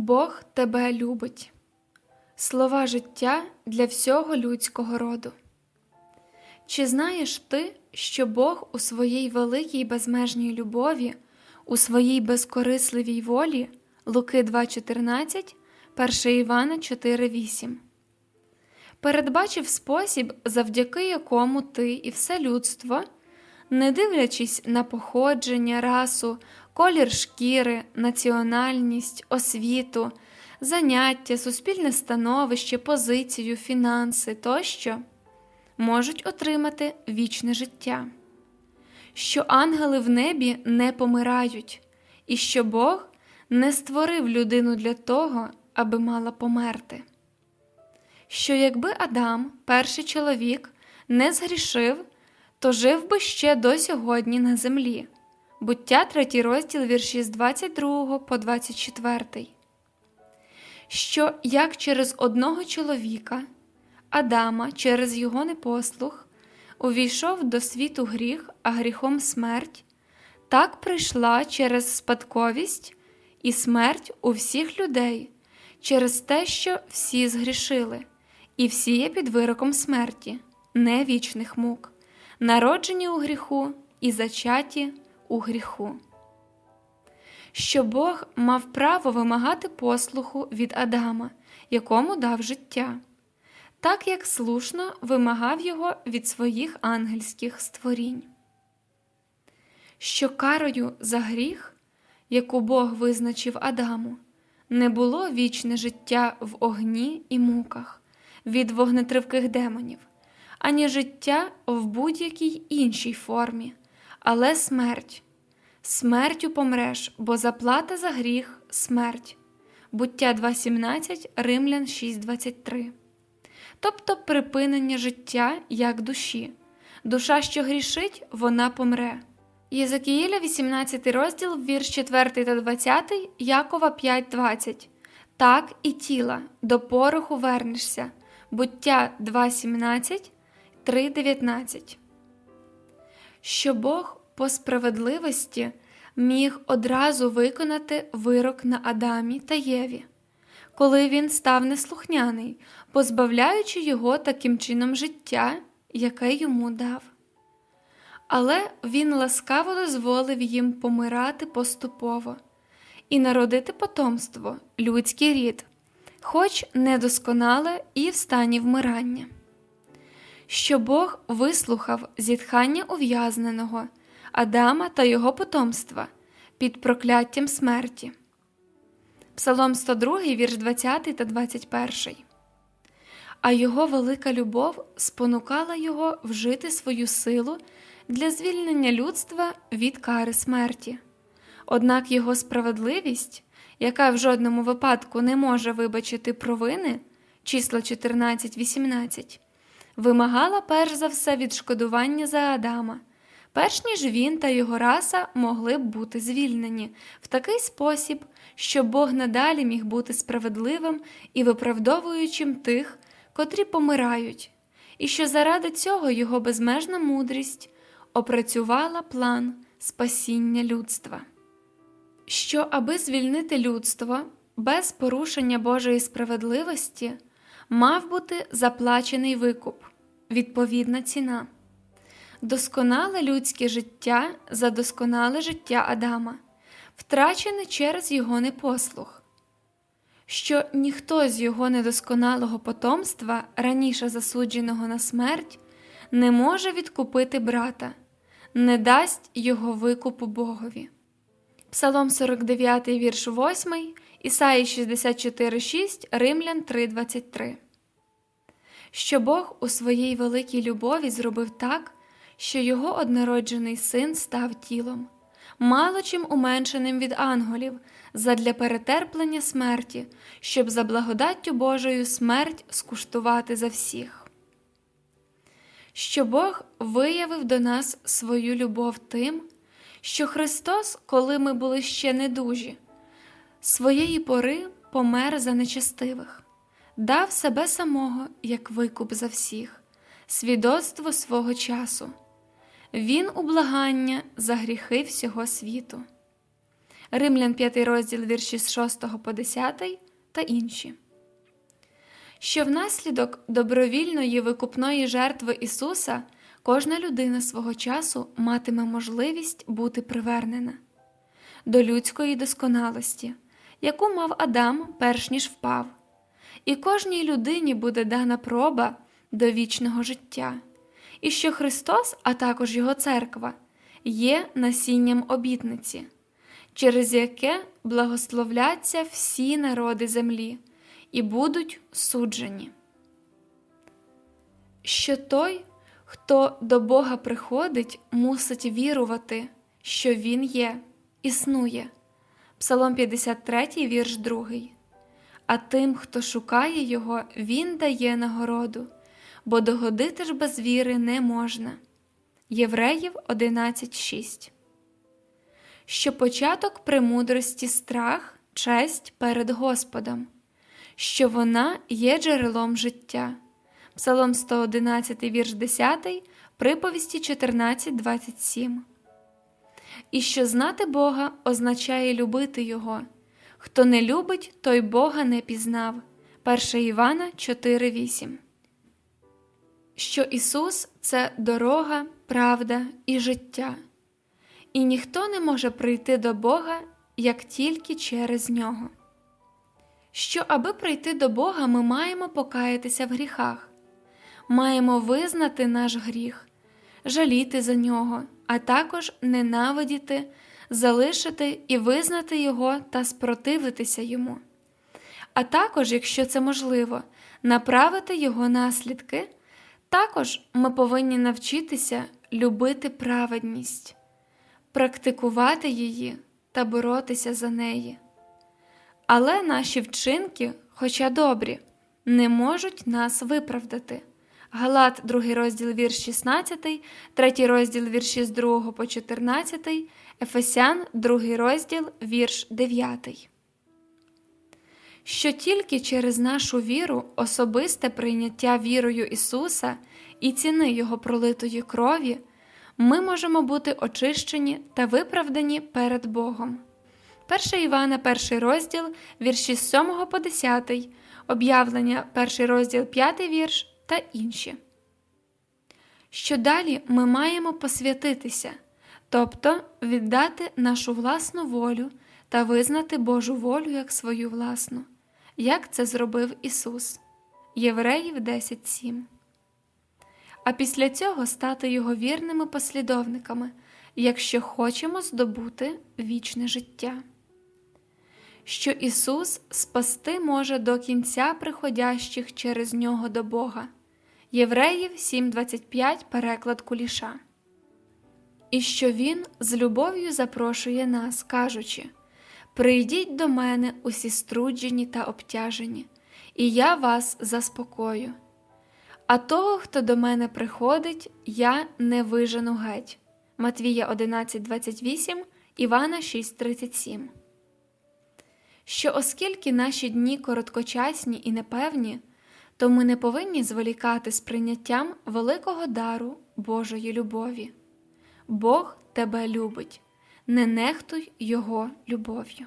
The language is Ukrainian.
Бог тебе любить. Слова життя для всього людського роду. Чи знаєш ти, що Бог у своїй великій безмежній любові, у своїй безкорисливій волі Луки 2,14, 1 Івана 4,8 передбачив спосіб, завдяки якому ти і все людство, не дивлячись на походження, расу, колір шкіри, національність, освіту, заняття, суспільне становище, позицію, фінанси тощо, можуть отримати вічне життя, що ангели в небі не помирають, і що Бог не створив людину для того, аби мала померти. Що якби Адам, перший чоловік, не згрішив, то жив би ще до сьогодні на землі. Буття 3 розділ вірші з 22 по 24. Що як через одного чоловіка, Адама, через його непослух, увійшов до світу гріх, а гріхом смерть, так прийшла через спадковість і смерть у всіх людей, через те, що всі згрішили, і всі є під вироком смерті, не вічних мук, народжені у гріху і зачаті у гріху. Що Бог мав право вимагати послуху від Адама, якому дав життя, так як слушно вимагав його від своїх ангельських створінь. Що карою за гріх, яку Бог визначив Адаму, не було вічне життя в огні і муках від вогнетривких демонів, ані життя в будь-якій іншій формі, але смерть. Смертю помреш, бо заплата за гріх смерть. Буття 2.17, Римлян 6.23. Тобто припинення життя як душі. Душа, що грішить, вона помре. Єзекіїля 18 розділ, вірш 4 та 20, Якова 5.20. Так і тіла, до пороху вернешся. Буття 2.17, 3.19. Що Бог по справедливості міг одразу виконати вирок на Адамі та Єві, коли він став неслухняний, позбавляючи його таким чином життя, яке йому дав. Але він ласкаво дозволив їм помирати поступово і народити потомство, людський рід, хоч недосконале і в стані вмирання. Що Бог вислухав зітхання ув'язненого. Адама та його потомства під прокляттям смерті. Псалом 102, вірш 20 та 21. А його велика любов спонукала його вжити свою силу для звільнення людства від кари смерті. Однак його справедливість, яка в жодному випадку не може вибачити провини, числа 14-18, вимагала перш за все відшкодування за Адама. Перш ніж він та його раса могли б бути звільнені. В такий спосіб, щоб Бог надалі міг бути справедливим і виправдовуючим тих, котрі помирають, і що заради цього його безмежна мудрість опрацювала план спасіння людства. Що, аби звільнити людство без порушення Божої справедливості, мав бути заплачений викуп, відповідна ціна досконале людське життя за досконале життя Адама, втрачене через його непослух, що ніхто з його недосконалого потомства, раніше засудженого на смерть, не може відкупити брата, не дасть його викупу Богові. Псалом 49, вірш 8, Ісаї 64, 6, Римлян 3,23. Що Бог у своїй великій любові зробив так, що його однороджений син став тілом, мало чим уменшеним від анголів, задля перетерплення смерті, щоб за благодаттю Божою смерть скуштувати за всіх. Що Бог виявив до нас свою любов тим, що Христос, коли ми були ще недужі, своєї пори помер за нечестивих, дав себе самого як викуп за всіх, свідоцтво свого часу. Він у благання за гріхи всього світу. Римлян 5 розділ вірші з 6 по 10 та інші. Що внаслідок добровільної викупної жертви Ісуса кожна людина свого часу матиме можливість бути привернена до людської досконалості, яку мав Адам перш ніж впав, і кожній людині буде дана проба до вічного життя, і що Христос, а також Його церква, є насінням обітниці, через яке благословляться всі народи землі і будуть суджені. Що той, хто до Бога приходить, мусить вірувати, що Він є, існує. Псалом 53, вірш 2. А тим, хто шукає Його, Він дає нагороду, бо догодити ж без віри не можна. Євреїв 11.6 Що початок премудрості страх, честь перед Господом, що вона є джерелом життя. Псалом 111, вірш 10, приповісті 14.27 І що знати Бога означає любити Його. Хто не любить, той Бога не пізнав. 1 Івана 4.8 Що Ісус це дорога, правда і життя, і ніхто не може прийти до Бога, як тільки через Нього. Що, аби прийти до Бога, ми маємо покаятися в гріхах, маємо визнати наш гріх, жаліти за нього, а також ненавидіти, залишити і визнати Його та спротивитися Йому. А також, якщо це можливо, направити Його наслідки. Також ми повинні навчитися любити праведність, практикувати її та боротися за неї. Але наші вчинки, хоча добрі, не можуть нас виправдати. Галат, 2 розділ вірш 16, 3 розділ вірші з 2 по 14, Ефесян, 2 розділ вірш 9. Що тільки через нашу віру, особисте прийняття вірою Ісуса і ціни Його пролитої крові, ми можемо бути очищені та виправдані перед Богом. 1 Івана, 1 розділ, вірші з 7 по 10, об'явлення, 1 розділ 5 вірш та інші. Що далі ми маємо посвятитися, тобто віддати нашу власну волю та визнати Божу волю як свою власну, як це зробив Ісус. Євреїв 10.7. А після цього стати Його вірними послідовниками, якщо хочемо здобути вічне життя. Що Ісус спасти може до кінця приходящих через нього до Бога. Євреїв 7.25 переклад куліша. І що Він з любов'ю запрошує нас, кажучи Прийдіть до мене усі струджені та обтяжені, і я вас заспокою. А того, хто до мене приходить, я не вижену геть. Матвія 11.28, Івана 6.37 що оскільки наші дні короткочасні і непевні, то ми не повинні зволікати з прийняттям великого дару Божої любові. Бог тебе любить, не нехтуй Його любов'ю.